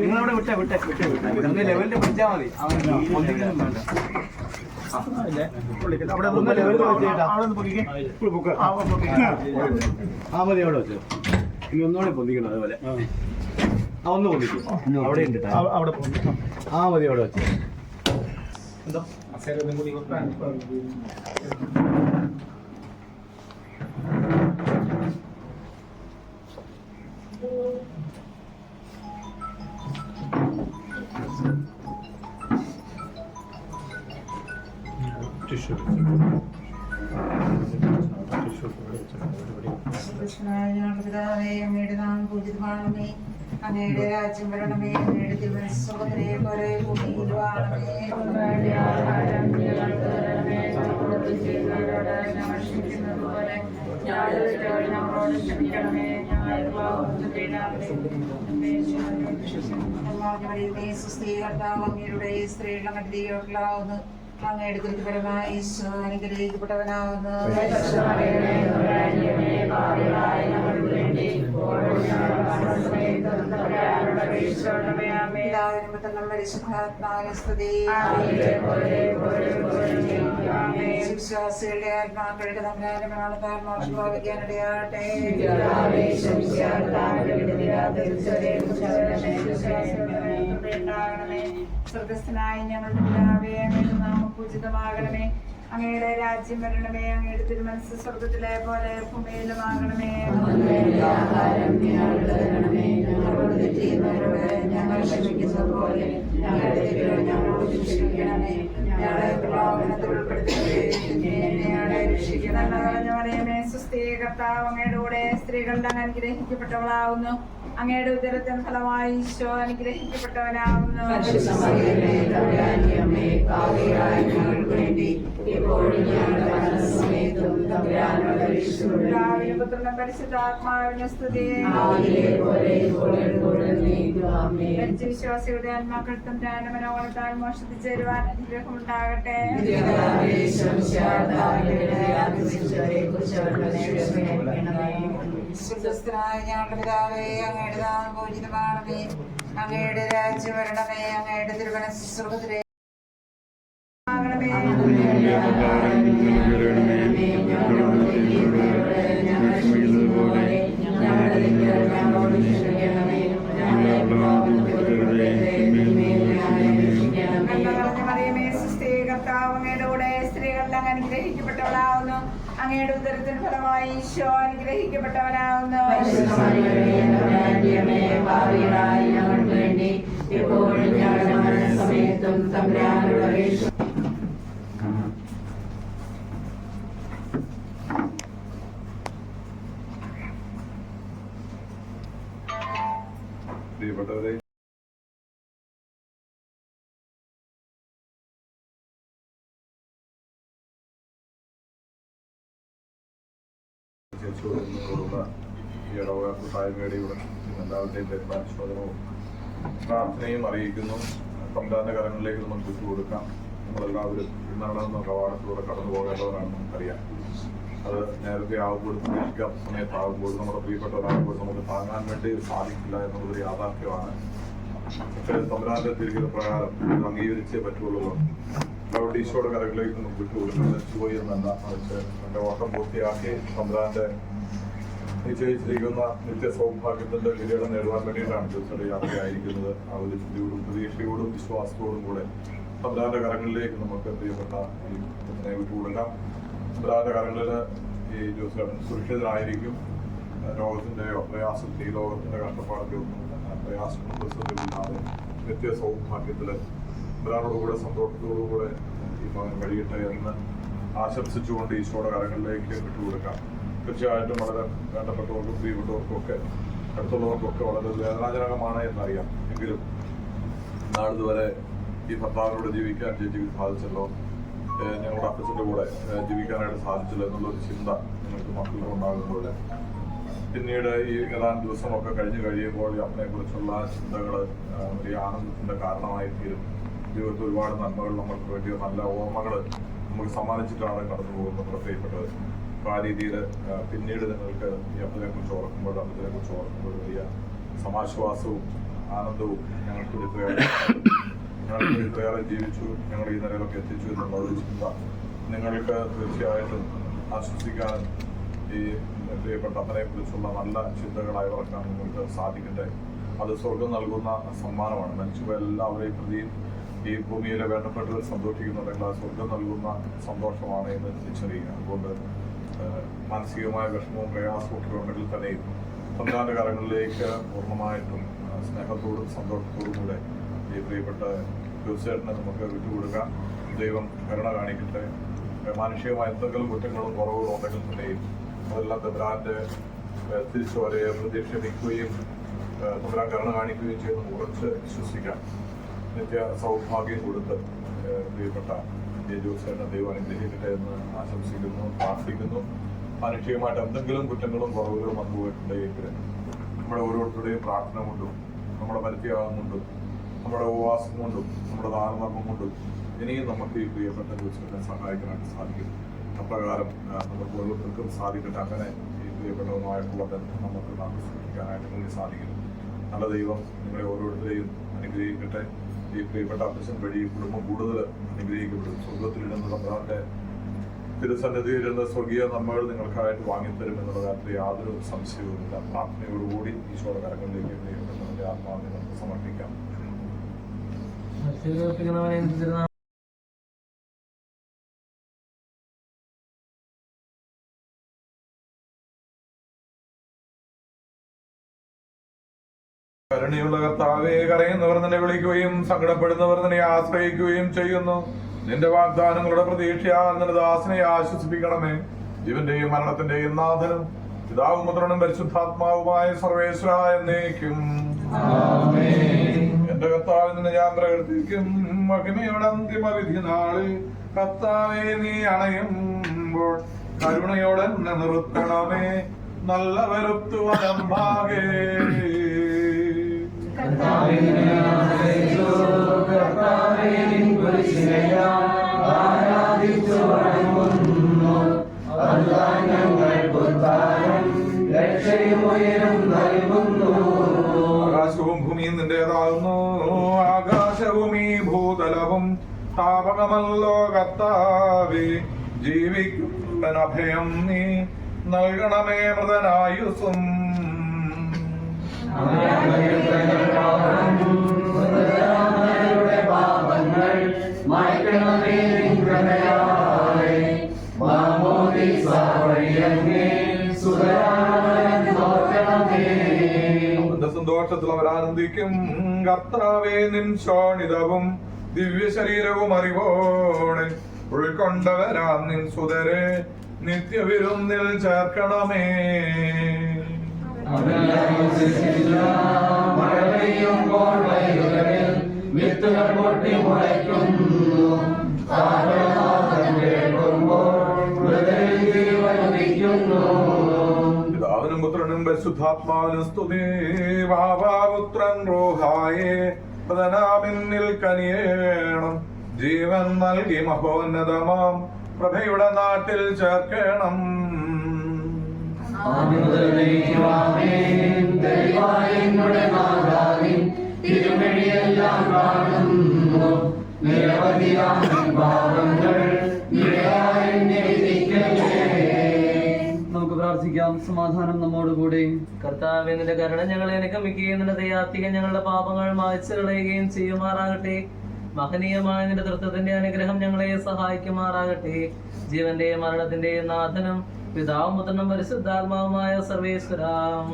നിങ്ങളവിടെ വിട്ടേ വിട്ടേ വിട്ടേ വിട്ടേ ലെവലിൽ പിടിച്ചാൽ മതി അവൻ പൊന്തിക്കൊന്നും വേണ്ട. ആ, മതി അവിടെ വെച്ചു ഇനി ഒന്നുകൂടെ പൊന്തിക്കണം അതുപോലെ ആ ഒന്ന് പൊന്തിക്കും അവിടെ ഉണ്ട് അവിടെ ആ മതി അവിടെ വെച്ചു എന്തോ അങ്ങയുടെ സ്ത്രീകളുടെ മധ്യയോട്ടിലാവുന്നു അങ്ങയുടെ തിരുപരമായി അനുഗ്രഹിക്കപ്പെട്ടവനാവുന്നു പിതാവിനും പുത്രനും പരിശുദ്ധാത്മാവിനും സ്തുതി. വിശ്വാസികളുടെ ആത്മാക്കളുടെ തമ്മിലും മരണത്താൽ മോക്ഷം പ്രാപിക്കാനിടയാകട്ടെ. സ്വർഗസ്ഥനായ ഞങ്ങളുടെ പിതാവേ നാമം പൂജിതമാകണമേ അങ്ങയുടെ രാജ്യം വരണമേ അങ്ങയുടെ തിരുമനസ് സ്വർഗത്തിലെ പോലെ ഭൂമിയിലും ആകണമേ ഞങ്ങളോട് തെറ്റിയുന്നവരോട് ഞങ്ങൾ ക്ഷമിക്കുന്നത് പോലെ ഞങ്ങളുടെ തെറ്റുകൾ ഞങ്ങളോട് ക്ഷമിക്കണമേ ഞങ്ങളെ പ്രലോഭനത്തിൽ അങ്ങയുടെ കൂടെ സ്ത്രീകളുടെ അനുഗ്രഹിക്കപ്പെട്ടവളാവുന്നു അങ്ങയുടെ ഉദരത്തെ ഫലമായി ഈശോ പുത്രനും പരിശുദ്ധാത്മാവിനും സ്തുതി വിശ്വാസിയുടെ ആത്മാക്കൾക്കും ധ്യാനമനോളത്താൽ മോഷത്തിൽ ചേരുവാൻ അനുഗ്രഹമുണ്ടാകട്ടെ സ്വർഗസ്ഥനായ ഞങ്ങളുടെ പിതാവേ അങ്ങയുടെ നാമം പൂജിതമാണമേ. അങ്ങയുടെ രാജ്യം വരണമേ അങ്ങയുടെ തിരുവനന്തപുരം സ്വർഗത്തിലെ. ആകണമേ. അനുഗ്രഹിക്കപ്പെട്ടവളാവുന്നു. അങ്ങയുടെ ഉദരത്തിന് ഫലമായി ഈശോ അനുഗ്രഹിക്കപ്പെട്ടവനാവുന്നു. പ്രിയപ്പെട്ടവരെ ഇവിടെ എല്ലാവരുടെയും പെരുമാറ്റോദനവും പ്രാർത്ഥനയും അറിയിക്കുന്നു. സംവിധാന കാലങ്ങളിലേക്ക് നമുക്ക് വിട്ടുകൊടുക്കാം നമ്മളെല്ലാവരും ഇന്നളെന്ന കവാടത്തിലൂടെ കടന്നു പോകേണ്ടവരാണ് നമുക്കറിയാം. അത് നേരത്തെ ആവുമ്പോഴത്തേക്കാം സമയത്താകുമ്പോൾ നമ്മുടെ പ്രിയപ്പെട്ടവരാകുമ്പോൾ നമുക്ക് താങ്ങാൻ വേണ്ടി സാധിക്കില്ല എന്നുള്ളൊരു യാഥാർത്ഥ്യമാണ്. പക്ഷേ തമ്പുരാന്റെ തിരിക്കുന്ന പ്രകാരം അംഗീകരിച്ചേ പറ്റുള്ളൂ. അതുകൊണ്ട് ഈശോയുടെ കരകളിലേക്ക് നമുക്ക് വിട്ടുകൊടുക്കുന്നത് പോയി എന്നല്ല. മറിച്ച് എന്റെ ഓട്ടം പൂർത്തിയാക്കി തമ്പുരാന്റെ നിശ്ചയിച്ചിരിക്കുന്ന നിത്യ സൗഭാഗ്യത്തിന്റെ കിരീടം നേടുവാൻ വേണ്ടിയിട്ടാണ് തീർച്ചയായിട്ടും യാത്രയായിരിക്കുന്നത് ആ ഒരു ചിന്തയോടും പ്രതീക്ഷയോടും വിശ്വാസത്തോടും കൂടെ തമ്പുരാന്റെ കരങ്ങളിലേക്ക് നമുക്ക് പ്രിയപ്പെട്ട ഈ കുഞ്ഞിനെ വിട്ടുകൊടുക്കാം. തമ്പുരാന്റെ കരങ്ങളിൽ ഈ ജോസേട്ടൻ സുരക്ഷിതരായിരിക്കും രോഗത്തിന്റെയോ പ്രയാസത്തെ ഈ ലോകത്തിന്റെ കഷ്ടപ്പാടൊക്കെ ഒന്നും പ്രയാസങ്ങളും പ്രശ്നങ്ങളില്ലാതെ നിത്യ സൗഭാഗ്യത്തിൽ ഒരാളോടുകൂടെ സന്തോഷത്തോടുകൂടെ ഈ മകൻ കഴിയട്ടെ എന്ന് ആശംസിച്ചുകൊണ്ട് ഈശോയുടെ കരങ്ങളിലേക്ക് വിട്ടുകൊടുക്കാം. തീർച്ചയായിട്ടും വളരെ വേണ്ടപ്പെട്ടവർക്കും പ്രിയപ്പെട്ടവർക്കും ഒക്കെ അടുത്തുള്ളവർക്കൊക്കെ വളരെ വേദനാജനകമാണ് എന്നറിയാം. എങ്കിലും നാളിതുവരെ ഈ ഭർത്താവിനോട് ജീവിക്കാൻ ചേച്ചിക്ക് സാധിച്ചല്ലോ ഞങ്ങളുടെ അപ്പച്ചന്റെ കൂടെ ജീവിക്കാനായിട്ട് സാധിച്ചില്ല എന്നുള്ളൊരു ചിന്ത നിങ്ങൾക്ക് മക്കളുടെ ഉണ്ടാകുമ്പോൾ പിന്നീട് ഈ ഏതാനും ദിവസമൊക്കെ കഴിഞ്ഞു കഴിയുമ്പോൾ ഈ അപ്പനെ കുറിച്ചുള്ള ചിന്തകൾ വലിയ ആനന്ദത്തിന്റെ കാരണമായി തീരും. ജീവിതത്തിൽ ഒരുപാട് നന്മകൾ നമ്മൾക്ക് വേണ്ടിയ നല്ല ഓർമ്മകൾ നമുക്ക് സമ്മാനിച്ചിട്ടാണ് കടന്നു പോകുന്നത് പ്രത്യേകപ്പെട്ടത് അപ്പോൾ ആ രീതിയിൽ പിന്നീട് നിങ്ങൾക്ക് ഈ അമ്പലത്തെ കുറിച്ച് ഓർക്കുമ്പോൾ അമ്പലത്തെ കുറിച്ച് ഓർക്കുമ്പോൾ വലിയ സമാശ്വാസവും ആനന്ദവും ഞങ്ങൾക്ക് ഇത്രയേറെ ഇത്രയേറെ ജീവിച്ചു ഞങ്ങൾ ഈ നിലയിലൊക്കെ എത്തിച്ചു എന്നുള്ള ഒരു ചിന്ത നിങ്ങൾക്ക് തീർച്ചയായിട്ടും ആശ്വസിക്കാനും ഈ പ്രിയപ്പെട്ട അമ്മനെ കുറിച്ചുള്ള നല്ല ചിന്തകളായി വളർത്താൻ നിങ്ങൾക്ക് സാധിക്കട്ടെ. അത് സ്വർഗം നൽകുന്ന സമ്മാനമാണ്. മനുഷ്യ എല്ലാവരെയും പ്രതിയും ഈ ഭൂമിയിലെ വേണ്ടപ്പെട്ടവർ സന്തോഷിക്കുന്നുണ്ടെങ്കിൽ ആ സ്വർഗം നൽകുന്ന സന്തോഷമാണ് എന്ന് തിരിച്ചറിയുക. അതുകൊണ്ട് മാനസികമായ വിഷമവും പ്രയാസവും ഒക്കെ ഉണ്ടെങ്കിൽ തന്നെയും തമ്പ്രാന്റെ കാലങ്ങളിലേക്ക് പൂർണമായിട്ടും സ്നേഹത്തോടും സന്തോഷത്തോടും കൂടെ ഈ പ്രിയപ്പെട്ട തീർച്ചയായിട്ടും നമുക്ക് വിട്ടുകൊടുക്കാം ദൈവം കരുണ കാണിക്കട്ടെ. മാനുഷികമായ എന്തെങ്കിലും കുറ്റങ്ങളും കുറവുകളും ഉണ്ടെങ്കിൽ തന്നെയും അതെല്ലാം തമ്പ്രാന്റെ തിരിച്ചു വരെ പ്രതീക്ഷ നിൽക്കുകയും ഏഹ്, കരുണ കാണിക്കുകയും ചെയ്യുന്ന ഉറച്ച് വിശ്വസിക്കാം. നിത്യ സൗഭാഗ്യം കൊടുത്ത് ഏഹ്, ഈ ജോസേട്ടൻ ദൈവം അനുഗ്രഹിക്കട്ടെ എന്ന് ആശംസിക്കുന്നു പ്രാർത്ഥിക്കുന്നു. മാനുഷികമായിട്ട് എന്തെങ്കിലും കുറ്റങ്ങളും കുറവുകളും വന്നു പോയിട്ടുണ്ടെങ്കിൽ നമ്മുടെ ഓരോരുത്തരുടെയും പ്രാർത്ഥന കൊണ്ടും നമ്മുടെ പരിത്യാഗം കൊണ്ടും നമ്മുടെ ഉപവാസം കൊണ്ടും നമ്മുടെ ദാനധർമ്മം കൊണ്ടും ഇനിയും നമുക്ക് ഈ പ്രിയപ്പെട്ട ജോസിനെ സഹായിക്കാനായിട്ട് സാധിക്കും. അപ്രകാരം നമുക്ക് ഓരോരുത്തർക്കും സാധിക്കട്ടെ. അങ്ങനെ ഈ പ്രിയപ്പെട്ടതുമായിട്ടുള്ള ബന്ധം നമുക്ക് നാം സൃഷ്ടിക്കാനായിട്ട് സാധിക്കും നല്ല ദൈവം നിങ്ങളെ ഓരോരുത്തരെയും അനുഗ്രഹിക്കട്ടെ. പ്രിയപ്പെട്ട അപ്പച്ചൻ വഴി കുടുംബം കൂടുതൽ അനുഗ്രഹിക്കപ്പെടും. സ്വർഗത്തിലിടുന്ന തമ്പ്രാന്റെ തിരുസന്നിധിയിലിരുന്ന സ്വർഗീയ നമ്മൾ നിങ്ങൾക്കായിട്ട് വാങ്ങിത്തരും എന്നുള്ള കാര്യത്തിൽ യാതൊരു സംശയവുമില്ല. പ്രാർത്ഥനയോടുകൂടി ഈശോയുടെ കരങ്ങളിലേക്ക് പ്രിയപ്പെട്ടവന്റെ ആത്മാവിനെ നമുക്ക് സമർപ്പിക്കാം. കരുണയുള്ള കർത്താവെ കരയുന്നവർ തന്നെ വിളിക്കുകയും സങ്കടപ്പെടുന്നവർ തന്നെ ആശ്രയിക്കുകയും ചെയ്യുന്നു. നിന്റെ വാഗ്ദാനങ്ങളുടെ പ്രതീക്ഷയാൽ നിന്റെ ദാസിനെ ആശ്വസിപ്പിക്കണമേ. ജീവന്റെയും മരണത്തിന്റെയും നാഥനും പിതാവും പുത്രനും പരിശുദ്ധാത്മാവുമായ സർവേശ്വര എന്നേക്കും. എന്റെ കർത്താവിൽ നിന്ന് ഞാൻ പ്രകടിപ്പിക്കും മഹിമയുടെ അന്തിമ വിധി നാളിൽ കർത്താവെ നീ അണയുമ്പോൾ കരുണയോടെ നിർത്തണമേ. നല്ല വരുത്തു വലമ്പാകേ ആകാശവും ഭൂമിയും നിന്റേതാകുന്നു. ആകാശവും ഈ ഭൂതലവും താപകമല്ലോ കത്താവേ ജീവിക്കുന്നവൻ അഭയം നീ നൽകണമേ മൃതനായുസും സന്തോഷത്തിൽ കർത്താവേ നിൻ ശോണിതവും ദിവ്യ ശരീരവും അറിവോടെ ഉൾക്കൊണ്ടവരാം നിൻ സുതരെ. നിത്യവിരുന്നിൽ ചേർക്കണമേ. സ്തുതി. വാവാപുത്രൻ റോഹായെ പ്രധാനാമിന്നിൽ കനിയേണം ജീവൻ നൽകി മഹോന്നതമാം. പ്രഭയുടെ നാട്ടിൽ ചേർക്കണം. നമുക്ക് പ്രാർത്ഥിക്കാം. സമാധാനം നമ്മോടുകൂടെ കർത്താവ് നിന്റെ കരുണ ഞങ്ങളെ അനുഗമിക്കുകയും നിന്റെ ദയാത്തിക ഞങ്ങളുടെ പാപങ്ങൾ മായച്ചു കളയുകയും ചെയ്യുമാറാകട്ടെ. മഹനീയമായ നിന്റെ തൃത്വത്തിന്റെ അനുഗ്രഹം ഞങ്ങളെ സഹായിക്കുമാറാകട്ടെ. ജീവന്റെയും മരണത്തിന്റെയും നാഥനും പിതാവും പുത്രനും പരിശുദ്ധാത്മാവുമായ സർവേശ്വരാം.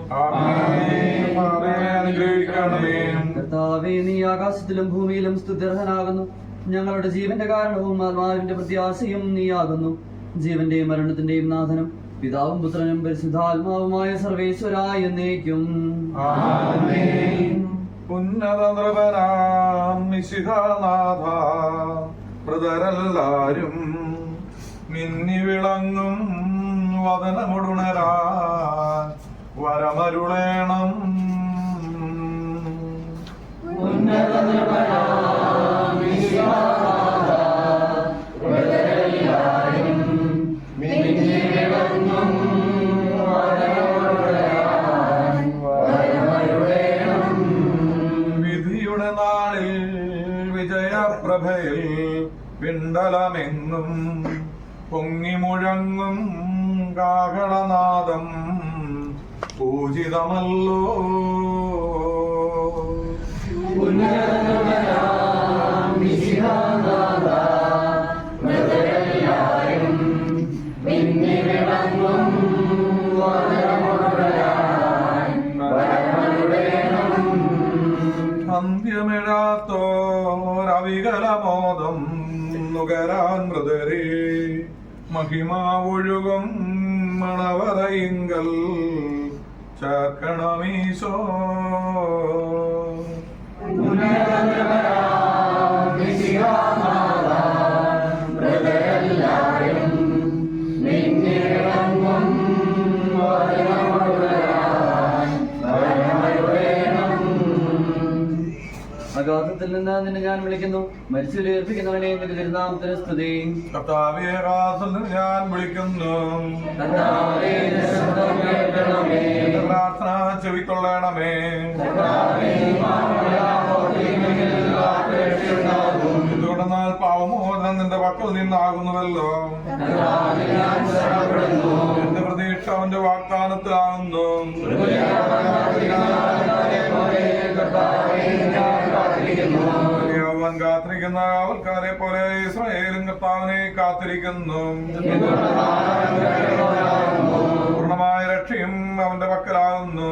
കർത്താവേ നീ ആകാശത്തിലും ഭൂമിയിലും സ്തുത്യർഹനാകുന്നു. ഞങ്ങളുടെ ജീവന്റെ കാരണവും ആത്മാവിന്റെ പ്രത്യാശയും നീയാകുന്നു. ജീവന്റെയും മരണത്തിന്റെയും നാഥനും പിതാവും പുത്രനും പരിശുദ്ധാത്മാവുമായ സർവേശ്വരായ എന്നേക്കും. ഉന്നത നൃപനാം നിശിതനാഥ. മൃതരെല്ലാരും മിന്നി വിളങ്ങും വദനമുടുണരാൻ വരമരുളേണം. ഉന്നതനൃപനാം വിളങ്ങും മണ്ഡലമെങ്ങും പൊങ്ങിമുഴങ്ങും കാഹളനാദം പൂജിതമല്ലോ. നുകരാൻ മൃതരെ മഹിമാവൊഴുകും മണവറയിങ്കൽ. ചേർക്കണമീശോ. അഗാധത്തിൽ നിന്ന് നിന്നെ ഞാൻ വിളിക്കുന്നു. മരിച്ചുയർപ്പിക്കുന്നവനെ നിന്റെ തിരുനാമത്തിന് സ്തുതി. കർത്താവേ നിന്ന് ഞാൻ വിളിക്കുന്നു. പ്രാർത്ഥന ചെവിക്കൊള്ളണമേ. എന്തുകൊണ്ടെന്നാൽ പാവമോചനം നിന്റെ പക്കൽ നിന്നാകുന്നുവല്ലോ. എന്റെ പ്രതീക്ഷ അവന്റെ വാഗ്ദാനത്തിലാകുന്നു. അവൻ കാത്തിരിക്കുന്ന അവർക്കാരെ പോലെ ഇസ്രയേലും കർത്താവിനെ കാത്തിരിക്കുന്നു. പൂർണമായ രക്ഷയും അവന്റെ പക്കലാകുന്നു.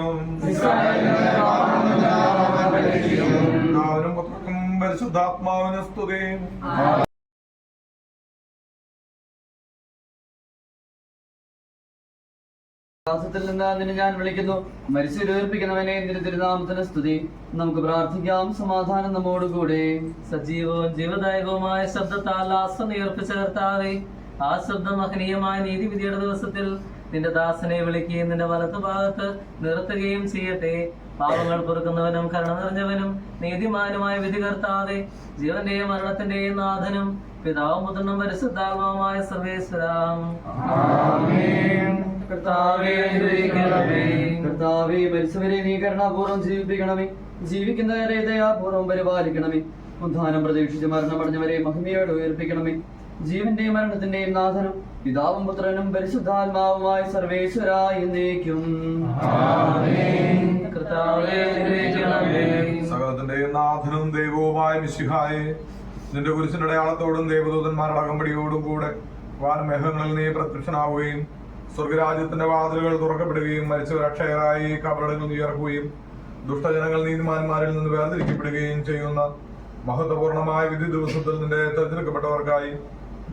അവനും പുത്രക്കും പരിശുദ്ധാത്മാവിന് സ്തുതി. വിശ്വാസത്തിൽ നിന്ന് നിന്നെ ഞാൻ വിളിക്കുന്നു. മരിച്ചുലേർപ്പിക്കുന്നവനെ നിന്റെ തിരുനാമത്തിന് സ്തുതി. നമുക്ക് പ്രാർത്ഥിക്കാം. സമാധാനം നമ്മോടുകൂടെ. സജീവവും ജീവദായകവുമായ ശബ്ദത്താൽ ആസ്വം ഉയർപ്പിച്ച കർത്താവേ ആ ശബ്ദം മഹനീയമായ നീതിവിധിയുടെ ദിവസത്തിൽ നിന്റെ ദാസനെ വിളിക്കുകയും നിന്റെ വലത്ത് ഭാഗത്ത് നിർത്തുകയും ചെയ്യട്ടെ. പാപങ്ങൾ പൊറുക്കുന്നവനും കരുണ നിറഞ്ഞവനും നീതിമാനുമായ വിധി കർത്താതെ. ജീവന്റെയും മരണത്തിന്റെയും നാഥനും പിതാവും പുത്രനും പരിശുദ്ധാത്മാവുമായ സർവേശ്വരാം. കർത്താവേ അനുഗ്രഹിക്കണമേ. കർത്താവേ മരിച്ചവരെ നീ കരുണാപൂർവം ജീവിപ്പിക്കണമേ. ജീവിക്കുന്നവരെ ദയാപൂർവം പരിപാലിക്കണമേ. ഉദ്ധാനം പ്രതീക്ഷിച്ച് മരണമടഞ്ഞവരെ മഹിമയോട് ഉയർപ്പിക്കണമേ. ജീവന്റെയും മരണത്തിന്റെയും നാഥനും പിതാവും പുത്രനും പരിശുദ്ധാത്മാവുമായ സർവേശ്വരായ എന്നേക്കും. സകലത്തിന്റെയും നാഥനും ദൈവവുമായ മിശിഹായെ നിന്റെ കുരിശിന്റെ അടയാളത്തോടും ദേവദൂതന്മാരുടെ അകമ്പടിയോടും കൂടെ വാൻ മേഘങ്ങളിൽ നീ പ്രത്യക്ഷനാവുകയും സ്വർഗരാജ്യത്തിന്റെ വാതിലുകൾ തുറക്കപ്പെടുകയും മരിച്ചവർ അക്ഷയരായി കബറടങ്ങൾ ഉയർക്കുകയും ദുഷ്ടജനങ്ങൾ നീതിമാന്മാരിൽ നിന്ന് വേർതിരിക്കപ്പെടുകയും ചെയ്യുന്ന മഹത്വപൂർണമായ വിധി ദിവസത്തിൽ നിന്റെ തെരഞ്ഞെടുക്കപ്പെട്ടവർക്കായി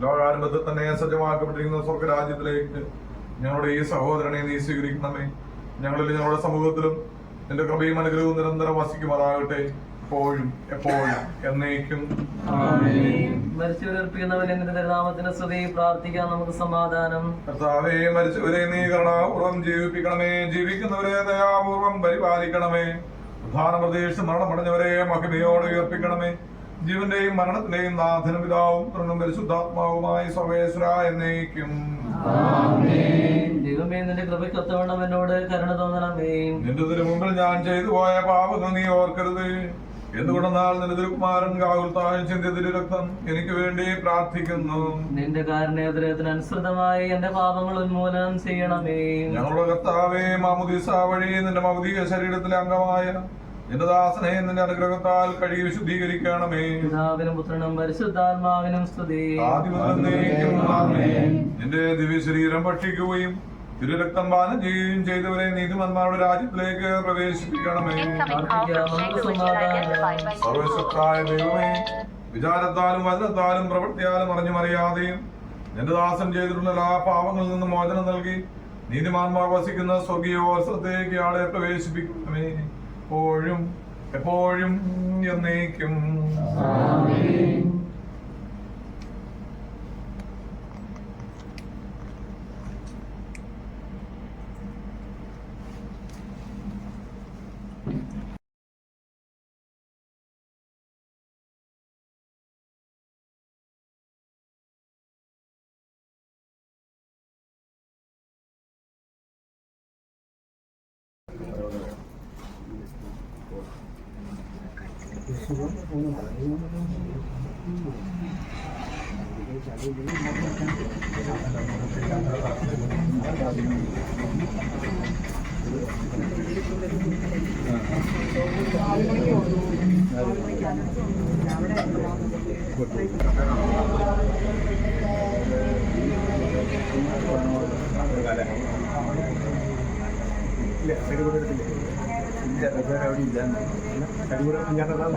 ലോകാരംഭത്തിൽ തന്നെ സജ്ജമാക്കപ്പെട്ടിരിക്കുന്ന സ്വർഗരാജ്യത്തിലേക്ക് ഞങ്ങളുടെ ഈ സഹോദരനെ നീ സ്വീകരിക്കണമേ. ഞങ്ങളിൽ ഞങ്ങളുടെ സമൂഹത്തിലും നിന്റെ കൃപയും അനുഗ്രഹവും നിരന്തരം വസിക്കുമാറാകട്ടെ. എപ്പോഴും എപ്പോഴും എന്നേക്കും. സ്തുതി പ്രാർത്ഥിക്കാൻ നമുക്ക് സമാധാനം. കർത്താവേ മരിച്ചവരെ നീ കരുണാപൂർവം ജീവിപ്പിക്കണമേ. ജീവിക്കുന്നവരെ ദയാപൂർവം പരിപാലിക്കണമേ. പ്രധാന പ്രതീക്ഷ മരണമടഞ്ഞവരെ മഹിമയോടെ ഉയർപ്പിക്കണമേ. ജീവന്റെയും മരണത്തിന്റെയും നാഥനും പിതാവും പരിശുദ്ധാത്മാവുമായി സർവേശ്വര എന്നേക്കും. ദൈവമേ നിന്റെ കൃപയ്ക്കൊത്തവണ്ണം എന്നോട് കരുണ തോന്നണമേ. നിന്റെ മുമ്പിൽ ഞാൻ ചെയ്തു പോയ പാപങ്ങൾ നീ ഓർക്കരുത്. എന്തുകൊണ്ടെന്നാൽ നിന്റെ തിരുകുമാരൻ കാവൽ താഴ് തിരുരക്തം തിരു രക്തം എനിക്ക് വേണ്ടി പ്രാർത്ഥിക്കുന്നു. നിന്റെ കാരണേതരത്തിന് അനുസൃതമായി എന്റെ പാപങ്ങൾ ഉന്മൂലനം ചെയ്യണമേ. ഞങ്ങളുടെ കർത്താവേ മാമുദീസ വഴി നിന്റെ മൗതിക ശരീരത്തിലെ അംഗമായ നിന്റെ ദാസനെ നിന്റെ അനുഗ്രഹത്താൽ കഴുകി വിശുദ്ധീകരിക്കണമേ. പിതാവിനും പുത്രനും പരിശുദ്ധാത്മാവിനും സ്തുതി. ആദ്യം എന്നേക്കും ആമേൻ. നിന്റെ ദിവ്യ ശരീരം ഭക്ഷിക്കുകയും തിരുരക്തം പാനം ചെയ്യുകയും ചെയ്തവരെ നീതിമന്മാരുടെ രാജ്യത്തിലേക്ക് പ്രവേശിപ്പിക്കണമേ. സർവശക്തായ ദൈവമേ വിചാരത്താലും വചനത്താലും പ്രവൃത്തിയാലും അറിഞ്ഞു മറിയാതെയും നിന്റെ ദാസം ചെയ്തിട്ടുള്ള എല്ലാ പാവങ്ങളിൽ നിന്നും മോചനം നൽകി നീതിമാന്മാർ വസിക്കുന്ന സ്വർഗീയോത്സവത്തേക്ക് ആളെ പ്രവേശിപ്പിക്കണമേ. എപ്പോഴും എപ്പോഴും എന്നേക്കും. ഇല്ല സൈഡ് കൂടെ എടുത്തില്ലേ ഇല്ല. വേറെ അവിടെ ഇല്ല സൈഡ് കൂടെ ഇല്ലാത്തതാണ്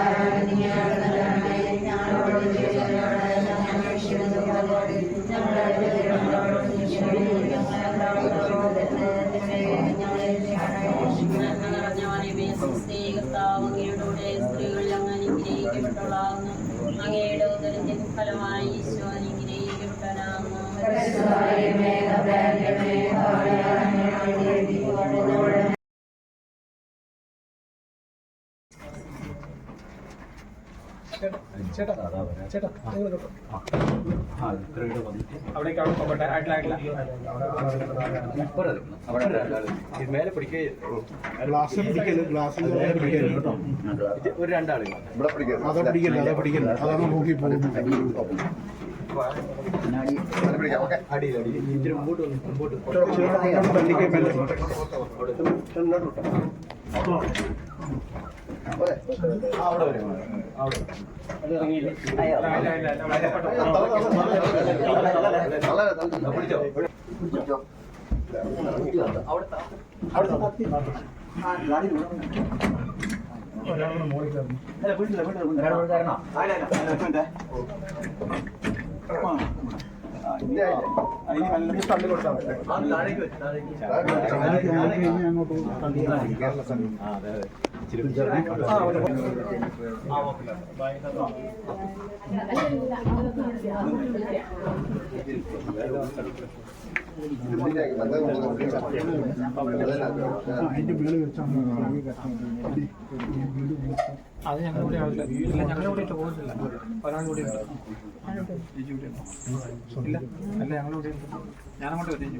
അങ്ങയുടെ ഉദരത്തിൻ ഫലമായി ഈശോ അനുഗ്രഹിക്കപ്പെട്ടനാകുന്നു ചേട്ടാ ചേട്ടാ നിങ്ങൾ കേട്ടോ അവിടേക്ക് അവിടെ പോകട്ടെ ആയിട്ടില്ല ആയിട്ടില്ല മേലെ പിടിക്കേ ഗ്ലാസ് പിടിക്കൽ ഗ്ലാസിന്റെ മേലെ പിടിക്കൽ കേട്ടോ ഇത് ഒരു രണ്ടാളുകൾ അതാ പിടിക്കൽ അതാ പിടിക്കൽ അതാണ് നോക്കി പോകുന്നത് അങ്ങോട്ട് അതെ അതിന്റെ വെച്ചാണ് ഞങ്ങളുടെ ആവില്ല ഇല്ല ഇട്ട് പോകുന്നില്ല ഒരാൾ കൂടി ഉണ്ട് ഉണ്ട് ഇല്ല അല്ല ഞങ്ങൾ ഇവിടെ ഉണ്ട് അങ്ങോട്ട് വരും ജിജി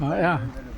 അവിടെ ജസ്റ്റ്